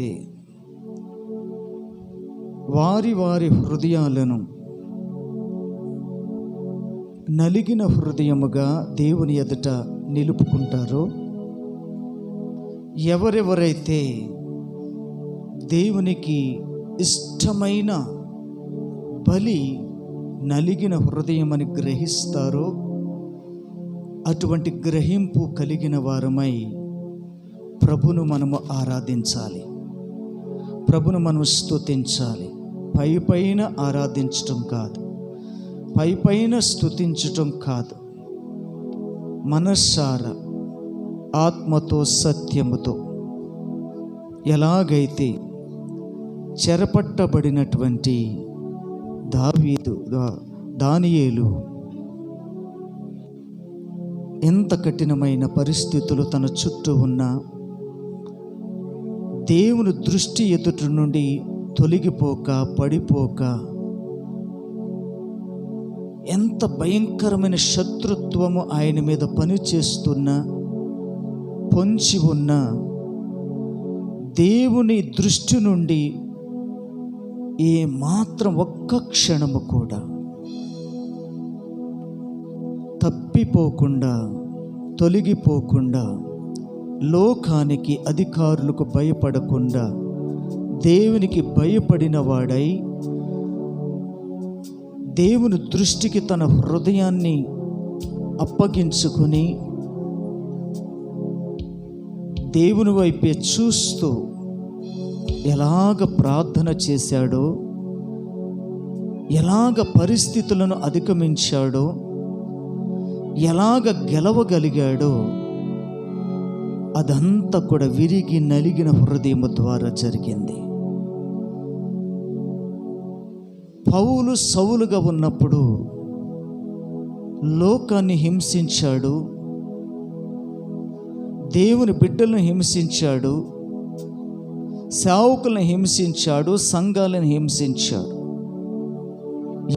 అయితే వారి వారి హృదయాలను నలిగిన హృదయముగా దేవుని ఎదుట నిలుపుకుంటారో ఎవరెవరైతే దేవునికి ఇష్టమైన బలి నలిగిన హృదయం అని గ్రహిస్తారో అటువంటి గ్రహింపు కలిగిన వారమై ప్రభును మనము ఆరాధించాలి. ప్రభును మనం స్తుతించాలి. పై పైన ఆరాధించటం కాదు. పై పైన స్థుతించటం కాదు. మనస్సార ఆత్మతో సత్యముతో. ఎలాగైతే చెరపట్టబడినటువంటి దావీదు దానియేలు ఎంత కఠినమైన పరిస్థితులు తన చుట్టూ ఉన్న దేవుని దృష్టి ఎదుటి నుండి తొలగిపోక పడిపోక ఎంత భయంకరమైన శత్రుత్వము ఆయన మీద పనిచేస్తున్నా పొంచి ఉన్న దేవుని దృష్టి నుండి ఏ మాత్రం ఒక్క క్షణము కూడా తప్పిపోకుండా తొలగిపోకుండా లోకానికి అధికారులకు భయపడకుండా దేవునికి భయపడిన వాడై దేవుని దృష్టికి తన హృదయాన్ని అప్పగించుకొని దేవుని వైపే చూస్తూ ఎలాగ ప్రార్థన చేశాడో ఎలాగ పరిస్థితులను అధిగమించాడో ఎలాగ గెలవగలిగాడో అదంతా కూడా విరిగి నలిగిన హృదయం ద్వారా జరిగింది. పౌలు సౌలుగా ఉన్నప్పుడు లోకాన్ని హింసించాడు. దేవుని బిడ్డలను హింసించాడు. సేవకులను హింసించాడు. సంఘాలను హింసించాడు.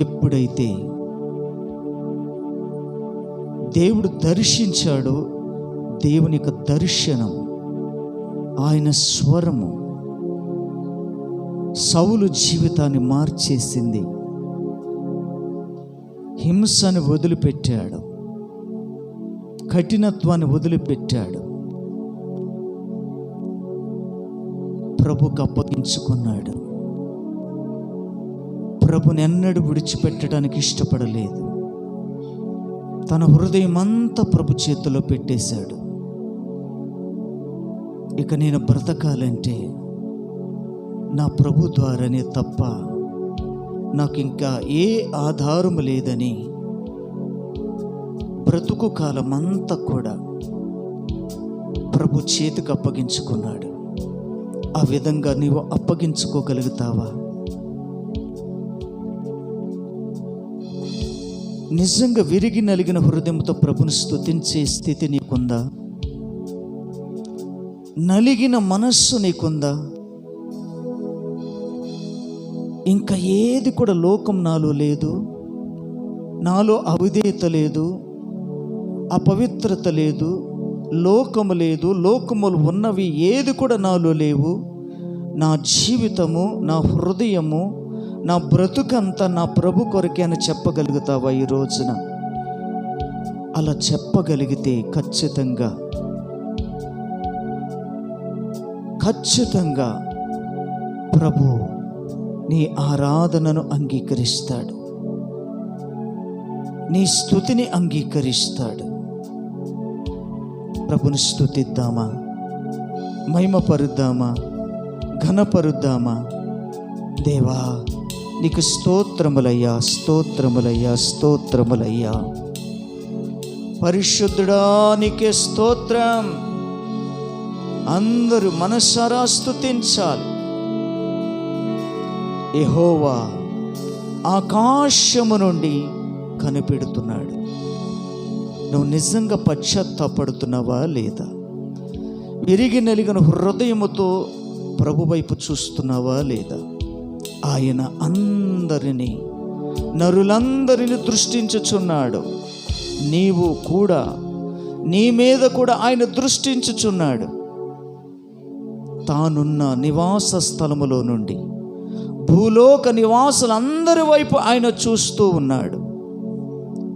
ఎప్పుడైతే దేవుడు దర్శించాడు దేవుని యొక్క దర్శనం ఆయన స్వరము సౌలు జీవితాన్ని మార్చేసింది. హింసను వదిలిపెట్టాడు. కఠినత్వాన్ని వదిలిపెట్టాడు. ప్రభుకు అప్పగించుకున్నాడు. ప్రభుని ఎన్నడూ విడిచిపెట్టడానికి ఇష్టపడలేదు. తన హృదయం అంతా ప్రభు చేతిలో పెట్టేశాడు. ఇక నేను బ్రతకాలంటే నా ప్రభు ద్వారానే తప్ప నాకు ఇంకా ఏ ఆధారం లేదని బ్రతుకు కాలం అంతా కూడా ప్రభు చేతికి అప్పగించుకున్నాడు. ఆ విధంగా నీవు అప్పగించుకోగలుగుతావా? నిజంగా విరిగి నలిగిన హృదయంతో ప్రభుని స్తుతించే స్థితి నీకుందా? నలిగిన మనస్సు నీకుందా? ఇంకా ఏది కూడా లోకం నాలో లేదు నాలో అవిధేయత లేదు అపవిత్రత లేదు లోకము లేదు లోకములు ఉన్నవి ఏది కూడా నాలో లేవు. నా జీవితము నా హృదయము నా బ్రతుకంతా నా ప్రభు కొరకే అని చెప్పగలుగుతావా ఈ రోజున? అలా చెప్పగలిగితే ఖచ్చితంగా ఖచ్చితంగా ప్రభు నీ ఆరాధనను అంగీకరిస్తాడు. నీ స్థుతిని అంగీకరిస్తాడు. ప్రభుని స్థుతిద్దామా? మహిమపరుద్దామా? ఘనపరుద్దామా? దేవా నీకు స్తోత్రములయ్యా స్తోత్రములయ్యా స్తోత్రములయ్యా. పరిశుద్ధుడా నీకే స్తోత్రం. అందరూ మనసారా స్థుతించాలి ఎహోవా ఆకాశము నుండి కనిపెడుతున్నాడు. నువ్వు నిజంగా పశ్చాత్తాపడుతున్నావా లేదా? విరిగి నలిగిన హృదయముతో ప్రభు వైపు చూస్తున్నావా లేదా? ఆయన అందరినీ నరులందరిని దృష్టించుచున్నాడు. నీవు కూడా నీ మీద కూడా ఆయన దృష్టించుచున్నాడు. తానున్న నివాస స్థలములో నుండి భూలోక నివాసులందరి వైపు ఆయన చూస్తూ ఉన్నాడు.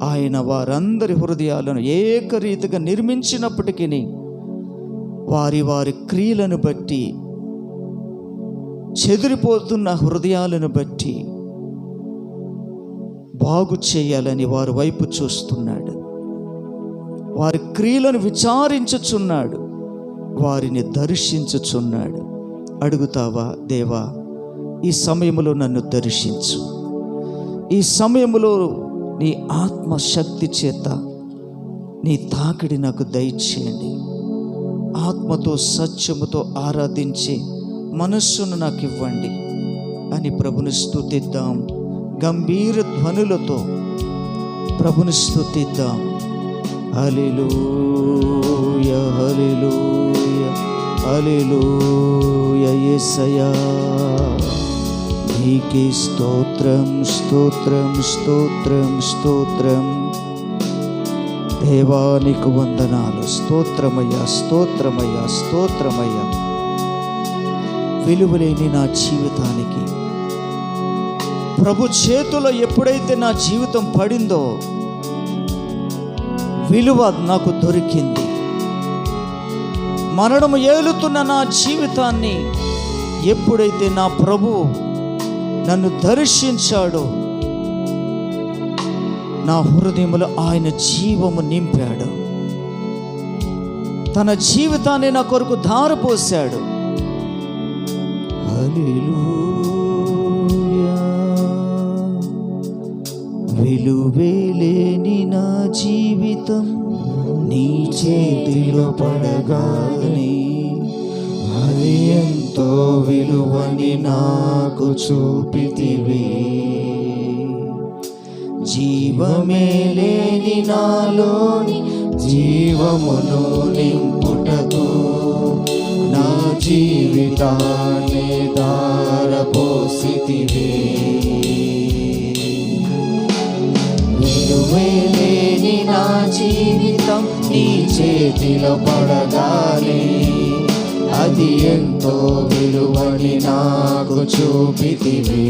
ఆయన వారందరి హృదయాలను ఏకరీతిగా నిర్మించినప్పటికీ వారి వారి క్రియలను బట్టి చెదిరిపోతున్న హృదయాలను బట్టి బాగు చేయాలని వారి వైపు చూస్తున్నాడు. వారి క్రియలను విచారించుచున్నాడు. వారిని దర్శించుచున్నాడు. అడుగుతావా దేవా ఈ సమయంలో నన్ను దర్శించు. ఈ సమయంలో నీ ఆత్మశక్తి చేత నీ తాకిడి నాకు దయచేయండి. ఆత్మతో సత్యముతో ఆరాధించి మనస్సును నాకు ఇవ్వండి అని ప్రభుని స్తుతిద్దాం. గంభీర ధ్వనులతో ప్రభుని స్తుతిద్దాం. హల్లెలూయ హల్లెలూయ హల్లెలూయ యేసయ్యా నీకే స్తోత్రం స్తోత్రం స్తోత్రం స్తోత్రం. దేవానికి వందనాలు. స్తోత్రమయ్యా స్తోత్రమయ్యా స్తోత్రమయ్యా. విలువలేని నా జీవితానికి. ప్రభు చేతిలో ఎప్పుడైతే నా జీవితం పడిందో విలువ నాకు దొరికింది. మరణము ఏలుతున్న నా జీవితాన్ని ఎప్పుడైతే నా ప్రభు నన్ను దర్శించాడో నా హృదయంలో ఆయన జీవము నింపాడు. తన జీవితాన్ని నా కొరకు దారపోశాడు హలో విలువేలేని నా జీవితం నీ చేతిలో పడగానే అది ఎంతో విలువని నాకు చూపితివి. జీవమే లేని నాలోని జీవమును నింపుటకు నా జీవితాన్ని దారపోసితివే నా జీవితం నీ చేతిలో పడగాలి అది ఎంతో విలువని నాకు చూపితివి.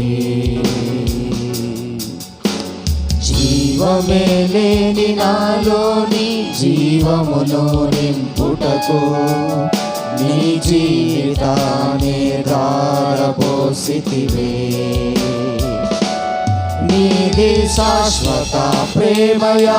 జీవమే లేని నాలోని జీవమును నింపుటకు నీ జీవితాన్ని దారపోసితివే నీది శాశ్వత ప్రేమయా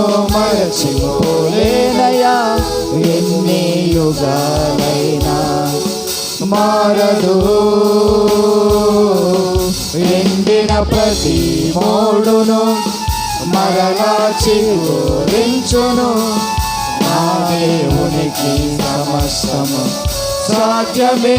నేను మరచిపోలేనయా ఎన్ని యుగాలైనా మారదు ఎండిన ప్రతి మోడును మరలా చిగురించును నా దేవునికి సమస్తము సాధ్యమే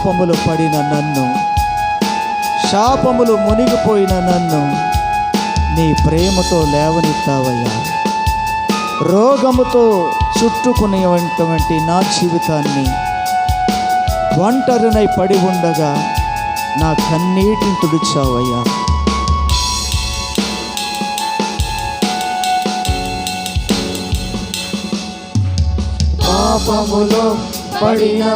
శాపములు పడిన నన్ను. శాపములు మునిగిపోయిన నన్ను నీ ప్రేమతో లేవనెత్తావయ్యా. రోగముతో చుట్టుకునేటువంటి నా జీవితాన్ని ఒంటరినై పడి ఉండగా నా కన్నీటిని తుడిచావయ్యా. పాపములో పడినా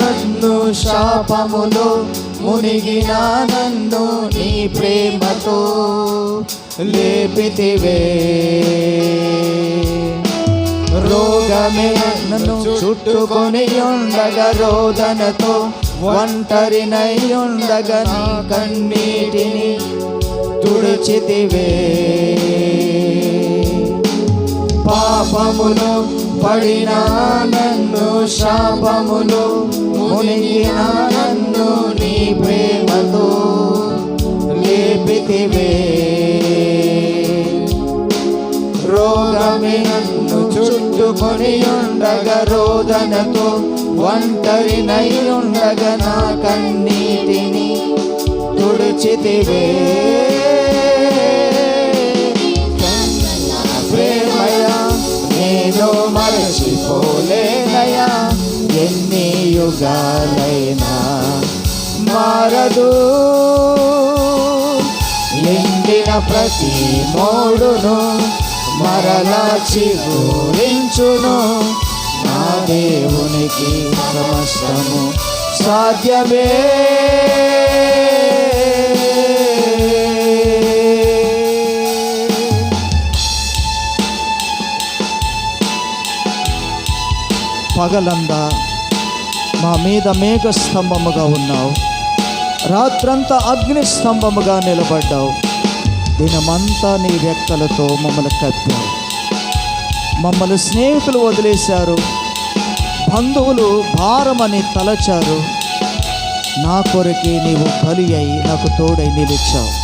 నన్ను శాపములో మునిగిన నన్ను నీ ప్రేమతో లేపితివే. రోగమే నన్ను చుట్టుకొని ఉండగా రోదనతో ఒంటరినై ఉండగా నీ కన్నీటిని తుడిచితివే. పాపములు పడిన నన్ను శాపములు మునిగిన నన్ను నీ ప్రేమతో లేపితివే. రోగమే నన్ను చుట్టుకొని ఉండగా రోదనతో ఒంటరినై ఉండగా నా కన్నీటిని తుడిచితివే. ఎన్ని మారదు. ఎండిన ప్రతి మోడును మరలా చిగురించును. నా దేవునికి సమస్తము సాధ్యమే. పగలందా? మా మీద మేఘ స్తంభముగా ఉన్నావు. రాత్రంతా అగ్ని స్తంభముగా నిలబడ్డావు. దినమంతా నీ రెక్కలతో మమ్మల్ని కప్పావు. మమ్మల్ని స్నేహితులు వదిలేశారు. బంధువులు భారమని తలచారు. నా కొరకే నీవు బలి అయి నాకు తోడై నిలిచావు.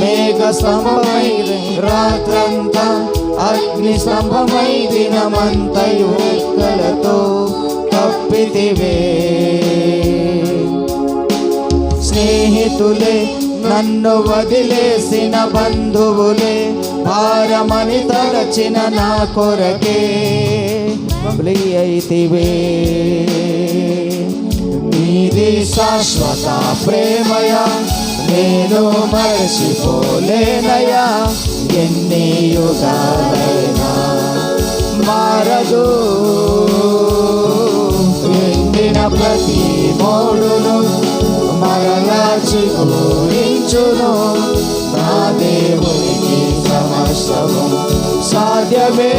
మేఘ స్తంభమై రాత్రంతా అగ్ని స్తంభమై దినమంతయు రెక్కలతో కప్పితివే స్నేహితులే నన్ను వదిలేసిన బంధువులే భారమని తలచిన నా కొరకే అయితివే. నీది శాశ్వత ప్రేమయా నేను మరచిపోలేనయా ఎన్ని యుగాలైనా మారదు. ఎండిన ప్రతి మోడును మరలా చిగురించును. నా దేవునికి సమస్తము సాధ్యమే.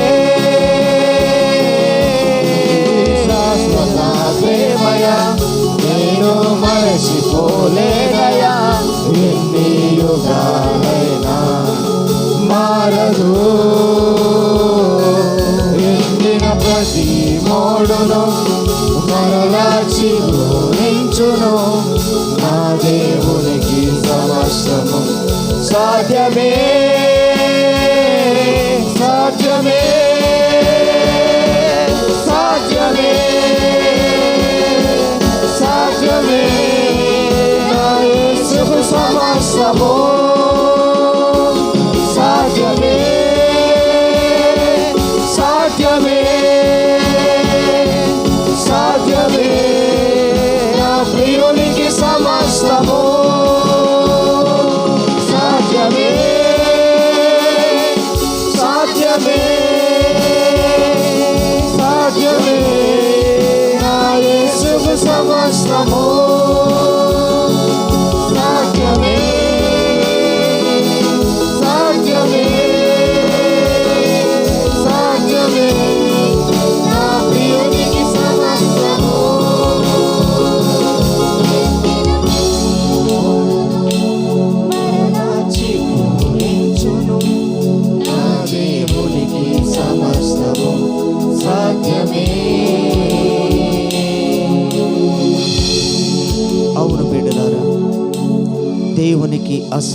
మారదు ఎండిన ప్రతి మోడును మరలాచి నించును. నా దేవునికి సమస్తము సాధ్యమే.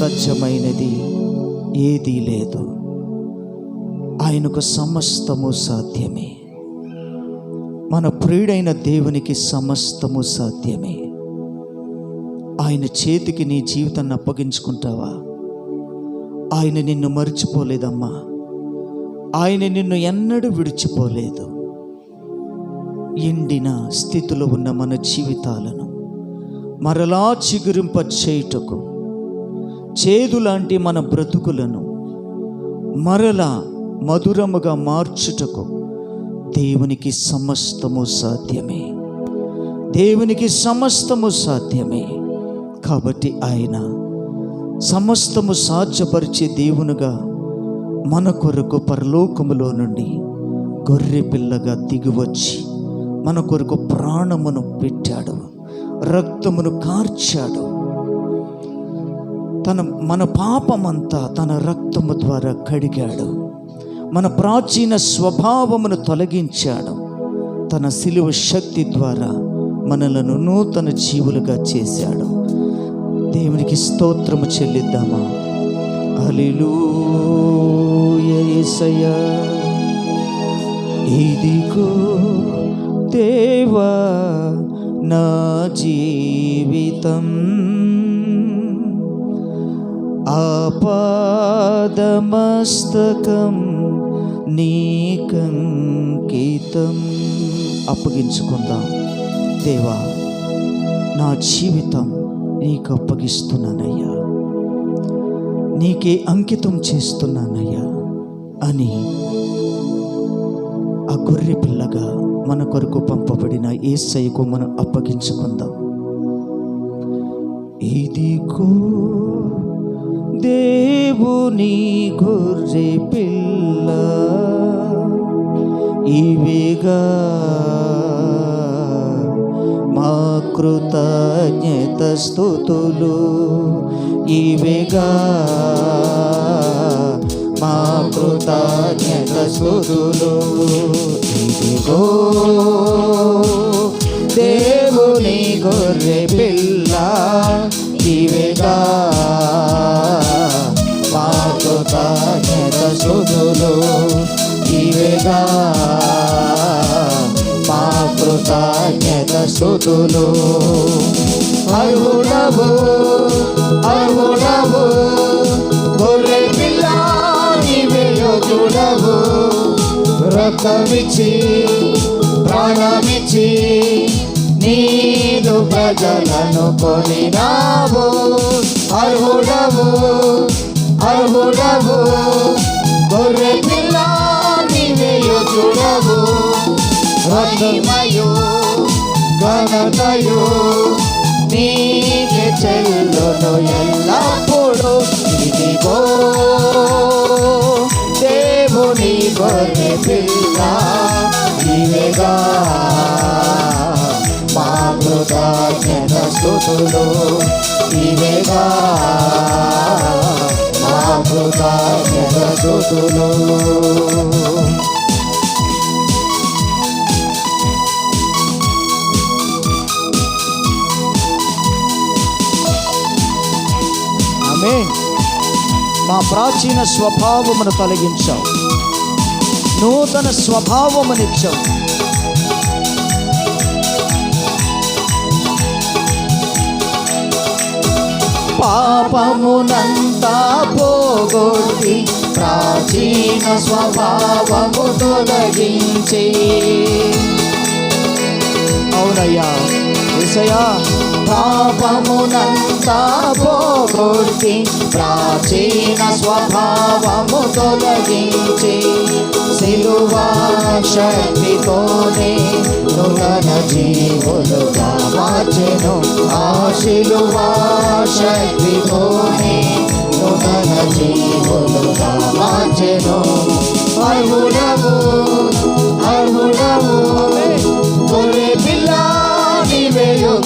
దేవునికి అసాధ్యమైనది ఏదీ లేదు. ఆయనకు సమస్తము సాధ్యమే. మన ప్రియుడైన దేవునికి సమస్తము సాధ్యమే. ఆయన చేతికి నీ జీవితాన్ని అప్పగించుకుంటావా? ఆయన నిన్ను మర్చిపోలేదమ్మా. ఆయన నిన్ను ఎన్నడూ విడిచిపోలేదు. ఎండిన స్థితిలో ఉన్న మన జీవితాలను మరలా చిగురింప చేయుటకు చేదు లాంటి మన బ్రతుకులను మరలా మధురముగా మార్చుటకు దేవునికి సమస్తము సాధ్యమే. దేవునికి సమస్తము సాధ్యమే. కాబట్టి ఆయన సమస్తము సాధ్యపరిచే దేవునుగా మన కొరకు పరలోకములో నుండి గొర్రె పిల్లగా దిగివచ్చి మన కొరకు ప్రాణమును పెట్టాడు రక్తమును కార్చాడు. తన మన పాపమంతా తన రక్తము ద్వారా కడిగాడు. మన ప్రాచీన స్వభావమును తొలగించాడు. తన సిలువ శక్తి ద్వారా మనలను నూతన జీవులుగా చేశాడు. దేవునికి స్తోత్రము చెల్లిద్దామా? హల్లెలూయా ఇదిగో దేవా నా జీవితం. ఆపాదమస్తకం నీకంకితం అప్పగించుకుందాం. దేవా నా జీవితం నీకు అప్పగిస్తున్నానయ్యా. నీకే అంకితం చేస్తున్నానయ్యా అని ఆ గొర్రె పిల్లగా మన కొరకు పంపబడిన ఏసయ్యకు మనం అప్పగించుకుందాం. ఇదిగో దేవుని గొర్రె పిల్ల ఇవిగా మా కృతజ్ఞత స్థుతులు ఇవిగా మా కృతజ్ఞత స్థుతులు. ఇదిగో దేవుని గొర్రె పిల్ల ఇవిగా స్థుతులు అర్హుడవు అర్హుడవు గొర్రె పిల్ల నీవే యోధుడవు. రక్తమిచ్చి ప్రాణమిచ్చి నీదు ప్రజలను కొనినావు. అర్హుడవు అర్హుడవు గొర్రె పిల్ల నీవే యోధుడవు. మహిమయు ఘనతయు నీకే చెల్లును ఎల్లప్పుడూ ఇదిగో. దేవుని గొర్రె పిల్ల ఇవేగా మా కృతజ్ఞత స్థుతులు ఇవేగా మా కృతజ్ఞత స్థుతులు. మా ప్రాచీన స్వభావమును తొలగించావు. నూతన స్వభావమునిచ్చావు. పాపమునంతా పోగొట్టి ప్రాచీన స్వభావము తొలగించి. అవునయ్యా. విషయా పాపమునంతా పోగొట్టి ప్రాచీన స్వభావము తొలగించి సిలువా శక్తితోనే నూతన జీవులుగా మార్చెను. ఆ సిలువా శక్తితోనే నూతన జీవులుగా మార్చెను. అర్హుడవు అర్హుడవు.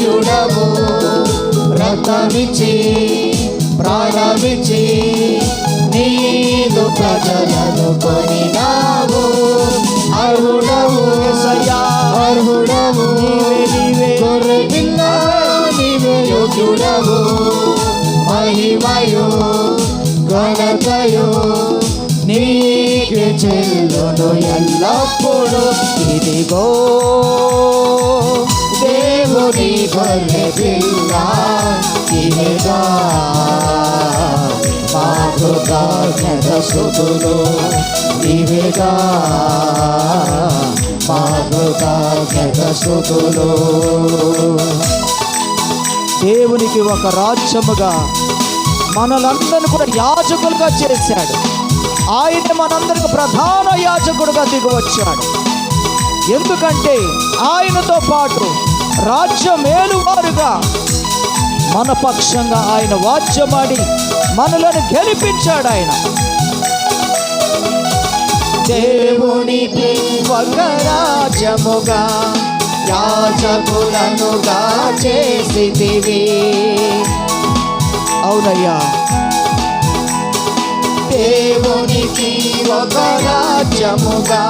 యోగ్యుడవు. రక్తమిచ్చి ప్రాణమిచ్చి నీదు ప్రజలను కొనినావు. అర్హుడవు అర్హుడవు. యోగ్యుడవు. మహిమయు ఘనతయు నీకే చెల్లును ఎల్లప్పుడు. ఇదిగో దేవుని గొర్రె పిల్ల ఇదిగా మా దేవునికి ఒక రాజ్యముగా మనలందరిని కూడా యాజకులుగా చేశాడు. ఆయన మనందరికి ప్రధాన యాజకుడుగా దిగవచ్చాడు. ఎందుకంటే ఆయనతో పాటు రాజ్యమేలువారుగా. మన పక్షంగా ఆయన వాద్యమాడి మనలను గెలిపించాడు ఆయన దేవునికి ఒక రాజ్యముగా యాజకులనుగా చేసితివి అవునయ్యా. దేవునికి ఒక రాజ్యముగా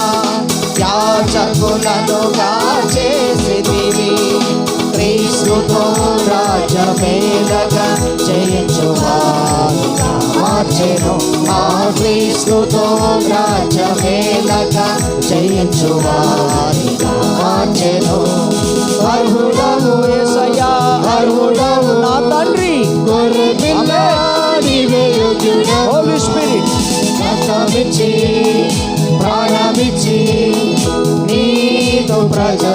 యాజకులనుగా చే క్రీస్తుతో రాజ్యమేలగా జయించువారిగా మార్చెను ఆ క్రీస్తుతో రాజ్యమేలగా జయించువారిగా మార్చెను అర్హుడము యేసయ్యా అర్హుడము నా తండ్రి గొర్రె పిల్ల నీవే యోగ్యుడవు. హోలీ స్పిరిట్ రక్తమిచ్చి ప్రాణమిచ్చి నీతో ప్రజలను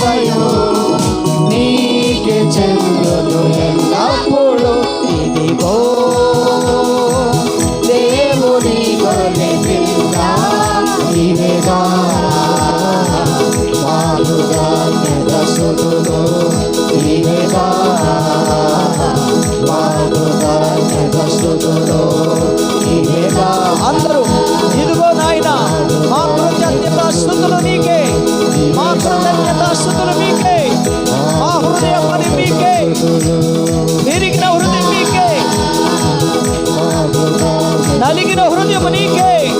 ఘనతయు నీకే చెల్లును ఎల్లప్పుడూ ఇదిగో. దేవుని గొర్రె పిల్ల నీవేగా బాలుగా అందరూ ఇదిగో నాయన మా కృతజ్ఞత స్థుతులు నీకే. మా కృతజ్ఞత స్థుతులు మీకే. మా హృదయ పని మీకే. విరిగిన హృదయం మీకే. నలిగిన హృదయం నీకే.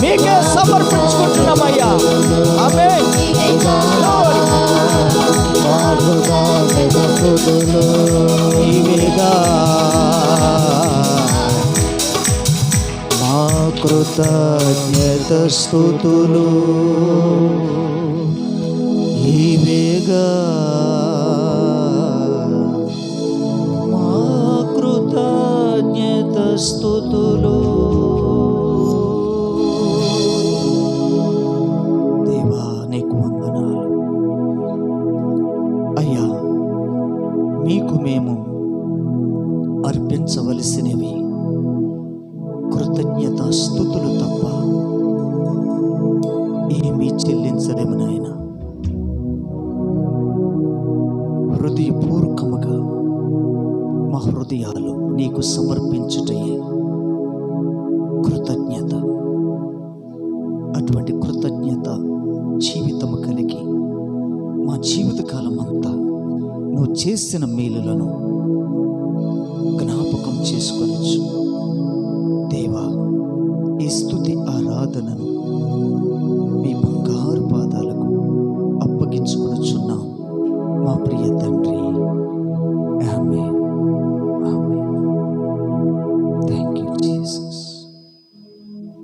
మీకే సమర్పించుకుంటున్నామయ్యా. ఆమె బాలుగా మా కృతజ్ఞత స్థుతులు. నీవేగా మా కృతజ్ఞత స్థుతులు దేవా నీకు వందనాలు. అయ్యా మీకు మేము అర్పించవలసినవి కృతజ్ఞత స్థుతులు తప్ప ఏమీ చెల్లించలేము నాయన. హృదయాలు నీకు సమర్పించుటయే కృతజ్ఞత. అటువంటి కృతజ్ఞత జీవితము కలిగి మా జీవితకాలం అంతా నువ్వు చేసిన మేలులను